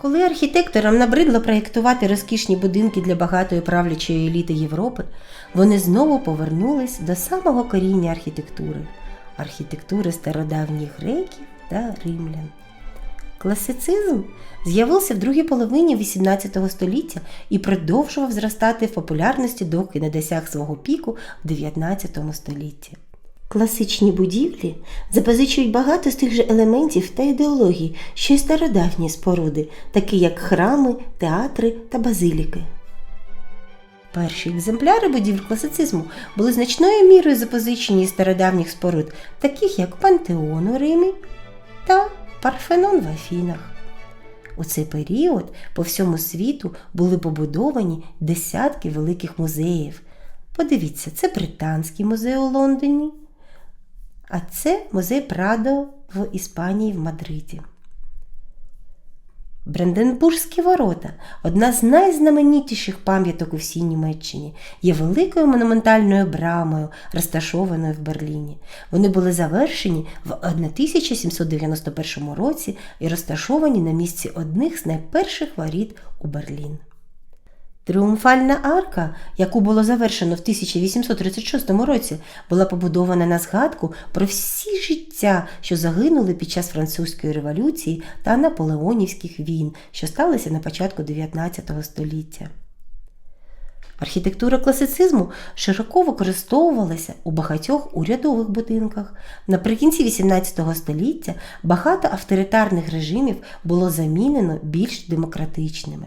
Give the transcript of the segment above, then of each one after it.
Коли архітекторам набридло проєктувати розкішні будинки для багатої правлячої еліти Європи, вони знову повернулись до самого коріння архітектури архітектури стародавніх греків та римлян. Класицизм з'явився в другій половині XVIII століття і продовжував зростати в популярності, доки не досяг свого піку в XIX столітті. Класичні будівлі запозичують багато з тих же елементів та ідеологій, що й стародавні споруди, такі як храми, театри та базиліки. Перші екземпляри будівель класицизму були значною мірою запозичені із стародавніх споруд, таких як Пантеон у Римі та Парфенон в Афінах. У цей період по всьому світу були побудовані десятки великих музеїв. Подивіться, це Британський музей у Лондоні, а це музей Прадо в Іспанії в Мадриді. Бранденбурзькі ворота одна з найзнаменітіших пам'яток у всій Німеччині, є великою монументальною брамою, розташованою в Берліні. Вони були завершені в 1791 році і розташовані на місці одних з найперших воріт у Берлін. Тріумфальна арка, яку було завершено в 1836 році, була побудована на згадку про всі життя, що загинули під час французької революції та наполеонівських війн, що сталися на початку 19 століття. Архітектура класицизму широко використовувалася у багатьох урядових будинках. Наприкінці XVIII століття багато авторитарних режимів було замінено більш демократичними.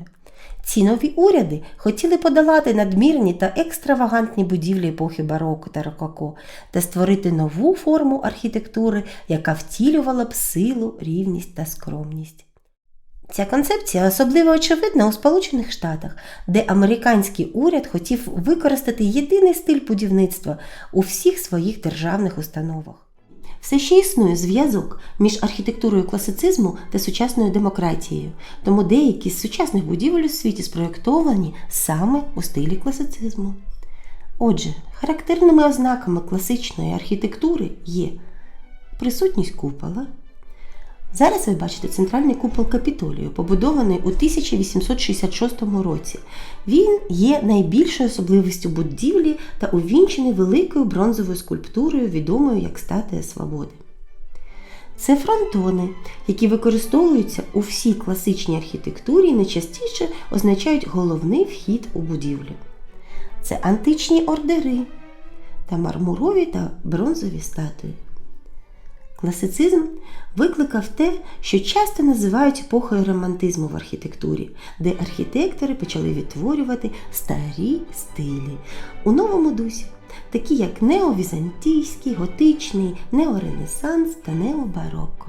Ці нові уряди хотіли подолати надмірні та екстравагантні будівлі епохи бароко та рококо та створити нову форму архітектури, яка втілювала б силу, рівність та скромність. Ця концепція особливо очевидна у Сполучених Штатах, де американський уряд хотів використати єдиний стиль будівництва у всіх своїх державних установах. Все ще існує зв'язок між архітектурою класицизму та сучасною демократією, тому деякі з сучасних будівель у світі спроєктовані саме у стилі класицизму. Отже, характерними ознаками класичної архітектури є присутність купола. Зараз ви бачите центральний купол Капітолію, побудований у 1866 році. Він є найбільшою особливістю будівлі та увінчений великою бронзовою скульптурою, відомою як Статуя Свободи. Це фронтони, які використовуються у всій класичній архітектурі і найчастіше означають головний вхід у будівлю. Це античні ордери та мармурові та бронзові статуї. Класицизм викликав те, що часто називають епохою романтизму в архітектурі, де архітектори почали відтворювати старі стилі у новому дусі, такі як неовізантійський, готичний, неоренесанс та необароко.